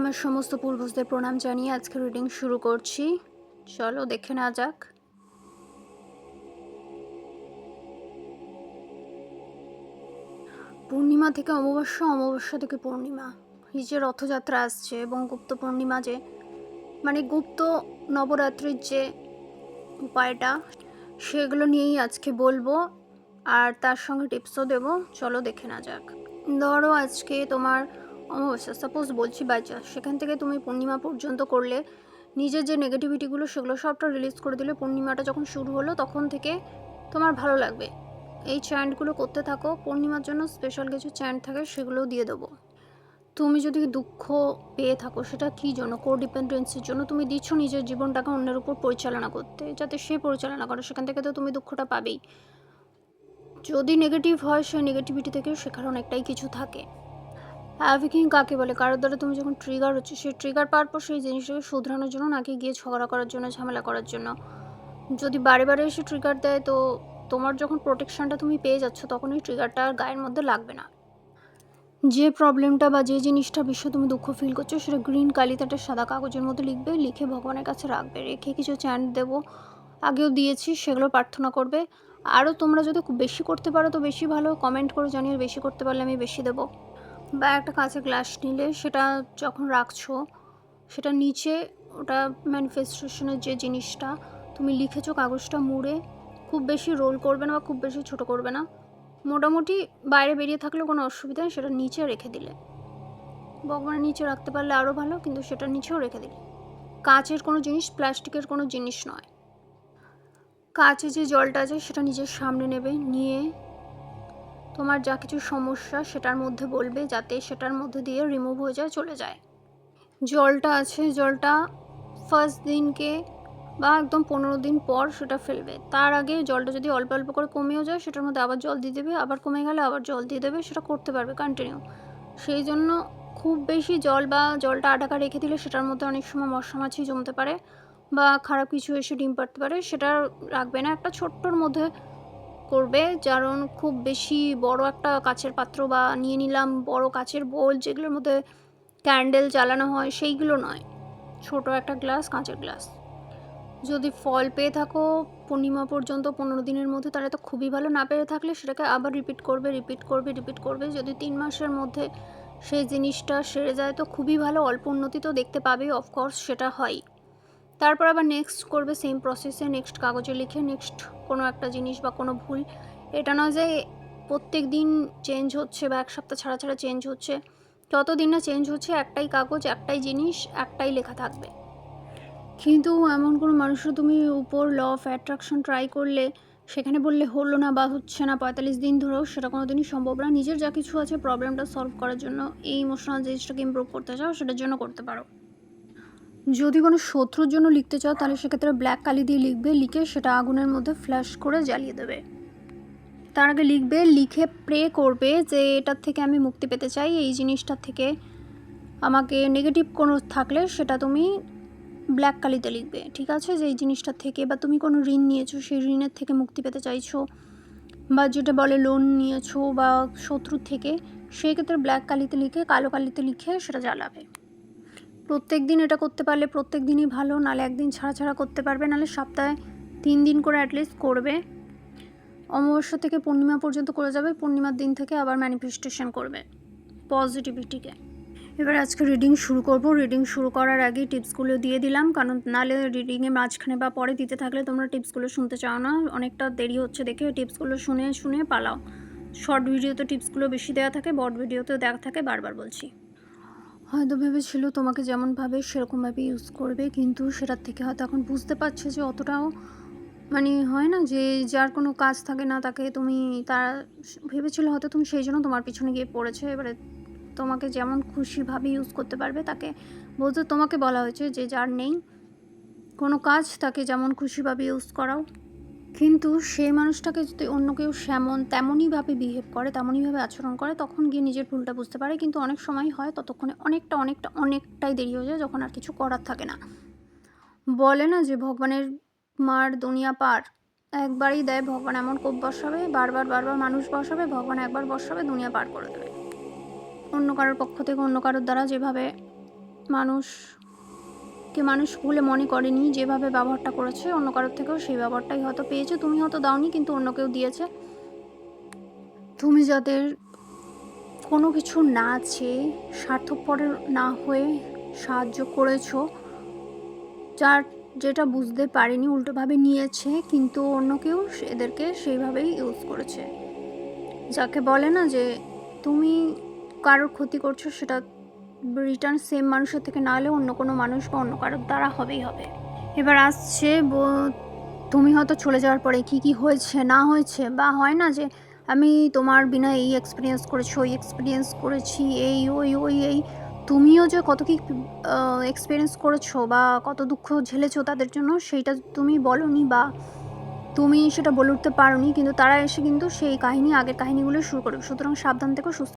আমার সমস্ত পূর্বজদের প্রণাম জানিয়ে আজকে রিডিং শুরু করছি। চলো, দেখে না যাক। পূর্ণিমা থেকে অমাবস্যা অমাবস্যা থেকে পূর্ণিমা। এই যে রথযাত্রা আসছে এবং গুপ্ত পূর্ণিমা যে মানে গুপ্ত নবরাত্রির যে উপায়টা, সেগুলো নিয়েই আজকে বলব। আর তার সঙ্গে টিপসও দেবো। চলো, দেখে না যাক। ধরো আজকে তোমার অমাবস্যা সাপোজ বলছি বাচ্চা সেখান থেকে তুমি পূর্ণিমা পর্যন্ত করলে, নিজের যে নেগেটিভিটিগুলো সেগুলো সবটা রিলিজ করে দিলে পূর্ণিমাটা যখন শুরু হলো, তখন থেকে তোমার ভালো লাগবে। এই চ্যান্টগুলো করতে থাকো, পূর্ণিমার জন্য স্পেশাল কিছু চ্যান্ট থাকে, সেগুলোও দিয়ে দেবো। তুমি যদি দুঃখ পেয়ে থাকো, সেটা কী জন্য? কো ডিপেন্ডেন্সির জন্য তুমি দিচ্ছ নিজের জীবনটাকে অন্যের উপর পরিচালনা করতে, যাতে সে পরিচালনা করে, সেখান থেকে তো তুমি দুঃখটা পাবেই। যদি নেগেটিভ হয় সেই নেগেটিভিটি থেকে শেখার অনেকটাই কিছু থাকে। হ্যাভিকিং কাকে বলে? কারোর দ্বারা তুমি যখন ট্রিগার হচ্ছে, সেই ট্রিগার পাওয়ার পর সেই জিনিসটাকে শুধরানোর জন্য, নাকি গিয়ে ঝগড়া করার জন্য, ঝামেলা করার জন্য? যদি বারে বারে এসে ট্রিগার দেয়, তো তোমার যখন প্রোটেকশনটা তুমি পেয়ে যাচ্ছ, তখন এই ট্রিগারটা আর গায়ের মধ্যে লাগবে না। যে প্রবলেমটা বা যে জিনিসটা বিষয়ে তুমি দুঃখ ফিল করছ, সেটা গ্রিন কালিতাটা সাদা কাগজের মধ্যে লিখবে, লিখে ভগবানের কাছে রাখবে। রেখে কিছু চ্যান্ট দেবো। আগেও দিয়েছি, সেগুলো প্রার্থনা করবে। আরও তোমরা যদি বেশি করতে পারো, তো বেশি ভালো। কমেন্ট করে জানিয়ে বেশি করতে পারলে আমি বেশি দেবো। বা একটা কাঁচের গ্লাস নিলে সেটা যখন রাখছো, সেটা নিচে ওটা ম্যানিফেস্টেশনের যে জিনিসটা তুমি লিখেছো কাগজটা মুড়ে, খুব বেশি রোল করবে না বা খুব বেশি ছোট করবে না। মোটামুটি বাইরে বেরিয়ে থাকলেও কোনো অসুবিধা নেই, সেটা নিচে রেখে দিলে। ভগবানের নিচে রাখতে পারলে আরও ভালো, কিন্তু সেটা নিচেও রেখে দিলে। কাঁচের কোনো জিনিস প্লাস্টিকের কোনো জিনিস নয়। কাঁচে যে জলটা আছে সেটা নিজের সামনে নেবে, নিয়ে তোমার যা কিছু সমস্যা সেটার মধ্যে বলবে যাতে সেটার মধ্যে দিয়ে রিমুভ হয়ে যায়, চলে যায়। জলটা আছে, জলটা ফার্স্ট দিনকে বা একদম পনেরো দিন পর সেটা ফেলবে। তার আগে জলটা যদি অল্প অল্প করে কমেও যায়, সেটার মধ্যে আবার জল দিয়ে দেবে, আবার কমে গেলে আবার জল দিয়ে দেবে, সেটা করতে পারবে কন্টিনিউ সেই জন্য খুব বেশি জল বা জলটা আটাকা রেখে দিলে সেটার মধ্যে অনেক সময় মশা মাছি জমতে পারে বা খারাপ কিছু এসে ডিম পাড়তে পারে, সেটা রাখবে না। একটা ছোট্টর মধ্যে করবে, কারণ খুব বেশি বড় একটা কাচের পাত্র বা নিয়ে নিলাম বড় কাচের বোল যেগুলোর মধ্যে ক্যান্ডেল জ্বালানো হয়, সেইগুলো নয়। ছোট একটা গ্লাস কাঁচের গ্লাস যদি ফল পেয়ে থাকো পূর্ণিমা পর্যন্ত পনেরো দিনের মধ্যে, তাহলে তো খুবই ভালো। না পেয়ে থাকলে সেটাকে আবার রিপিট করবে রিপিট করবে রিপিট করবে। যদি তিন মাসের মধ্যে সেই জিনিসটা সেরে যায়, তো খুবই ভালো। অল্প উন্নতি তো দেখতে পাবে অফকোর্স সেটা হয়। তারপর আবার নেক্সট করবে সেম প্রসেসে নেক্সট কাগজে লিখে নেক্সট কোনো একটা জিনিস বা কোনো ভুল। এটা নয় যে প্রত্যেক দিন চেঞ্জ হচ্ছে বা এক সপ্তাহ ছাড়া ছাড়া চেঞ্জ হচ্ছে। যতদিন না চেঞ্জ হচ্ছে, একটাই কাগজ, একটাই জিনিস, একটাই লেখা থাকবে। কিন্তু এমন কোনো মানুষের তুমি উপর ল অফ অ্যাট্রাকশন ট্রাই করলে, সেখানে বললে হলো না বা হচ্ছে না, পঁয়তাল্লিশ দিন ধরেও সেটা কোনো দিনই সম্ভব না। নিজের যা কিছু আছে প্রবলেমটা সলভ করার জন্য, এই ইমোশনাল জিনিসটাকে ইমপ্রুভ করতে চাও, সেটার জন্য করতে পারো। যদি কোনো শত্রুর জন্য লিখতে চাও, তাহলে সেক্ষেত্রে ব্ল্যাক কালি দিয়ে লিখবে, লিখে সেটা আগুনের মধ্যে ফ্ল্যাশ করে জ্বালিয়ে দেবে। তার আগে লিখবে, লিখে প্রে করবে যে এটার থেকে আমি মুক্তি পেতে চাই, এই জিনিসটার থেকে আমাকে নেগেটিভ কোনো থাকলে সেটা তুমি ব্ল্যাক কালিতে লিখবে, ঠিক আছে? যে এই জিনিসটার থেকে বা তুমি কোনো ঋণ নিয়েছো, সেই ঋণের থেকে মুক্তি পেতে চাইছো বা যেটা বলে লোন নিয়েছো বা শত্রুর থেকে, সেই ক্ষেত্রে ব্ল্যাক কালিতে লিখে, কালো কালিতে লিখে সেটা জ্বালাবে। প্রত্যেক দিন এটা করতে পারলে প্রত্যেক দিনই ভালো নাহলে একদিন ছাড়া ছাড়া করতে পারবে নাহলে সপ্তাহে তিন দিন করে অ্যাটলিস্ট করবে। অমাবস্যা থেকে পূর্ণিমা পর্যন্ত করে যাবে, পূর্ণিমার দিন থেকে আবার ম্যানিফেস্টেশন করবে পজিটিভিটিকে এবার আজকে রিডিং শুরু করব। রিডিং শুরু করার আগে টিপসগুলো দিয়ে দিলাম, কারণ নাহলে রিডিংয়ে মাঝখানে বা পরে দিতে থাকলে তোমরা টিপসগুলো শুনতে চাও না। অনেকটা দেরি হচ্ছে দেখে টিপসগুলো শুনে শুনে পালাও। শর্ট ভিডিওতে টিপসগুলো বেশি দেওয়া থাকে, বড় ভিডিওতেও দেওয়া থাকে, বারবার বলছি। হয়তো ভেবেছিল তোমাকে যেমনভাবে সেরকমভাবে ইউজ করবে, কিন্তু সেটার থেকে হয়তো এখন বুঝতে পারছে যে অতটাও মানে হয় না যে যার কোনো কাজ থাকে না তাকে তুমি তার ভেবেছিল হয়তো তুমি সেই জন্য তোমার পিছনে গিয়ে পড়েছে। এবারে তোমাকে যেমন খুশিভাবে ইউজ করতে পারবে, তাকে বলতে তোমাকে বলা হয়েছে যে যার নেই, কোনো কাজ তাকে যেমন খুশিভাবে ইউজ করাও। কিন্তু সেই মানুষটাকে যদি অন্য কেউ সেমন তেমনইভাবে বিহেভ করে, তেমনইভাবে আচরণ করে, তখন গিয়ে নিজের ভুলটা বুঝতে পারে। কিন্তু অনেক সময় হয় ততক্ষণে অনেকটা অনেকটা, অনেকটাই দেরি হয়ে যায় যখন আর কিছু করার থাকে না। বলে না যে ভগবানের মার দুনিয়া পার। একবারই দেয়, ভগবান এমন কোপ বসাবে, বারবার বারবার মানুষ বসাবে, ভগবান একবার বসাবে, দুনিয়া পার করে দেবে। অন্য কারোর পক্ষ থেকে অন্য কারোর দ্বারা যেভাবে মানুষকে মানুষ বলে মনে করেনি যেভাবে ব্যবহারটা করেছে, অন্য কারোর থেকেও সেই ব্যবহারটাই হয়তো পেয়েছে। তুমি হয়তো দাওনি, কিন্তু অন্য কেউ দিয়েছে। তুমি যাদের কোনো কিছু না চেয়ে, স্বার্থপর না হয়ে সাহায্য করেছ, যার যেটা বুঝতে পারেনি, উল্টোভাবে নিয়েছে, কিন্তু অন্য কেউ এদেরকে সেইভাবেই ইউজ করেছে। যাকে বলে না যে, তুমি কারোর ক্ষতি করছ, সেটা রিটার্ন সেম মানুষের থেকে না হলে অন্য কোনো মানুষ বা অন্য কারোর দ্বারা হবেই হবে। এবার আসছে তুমি হয়তো চলে যাওয়ার পরে কি কি হয়েছে, না হয়েছে, বা হয় না যে আমি তোমার বিনা এই এক্সপিরিয়েন্স করেছি, ওই এক্সপিরিয়েন্স করেছি, এই, ওই ওই, এই। তুমিও যে কত কি এক্সপিরিয়েন্স করেছ বা কত দুঃখ ঝেলেছো তাদের জন্য, সেইটা তুমি বলনি বা তুমি সেটা বলে উঠতে পারোনি, কিন্তু তারা এসে কিন্তু সেই কাহিনী, আগের কাহিনীগুলো শুরু করবে। সুতরাং সাবধান থেকো, সুস্থ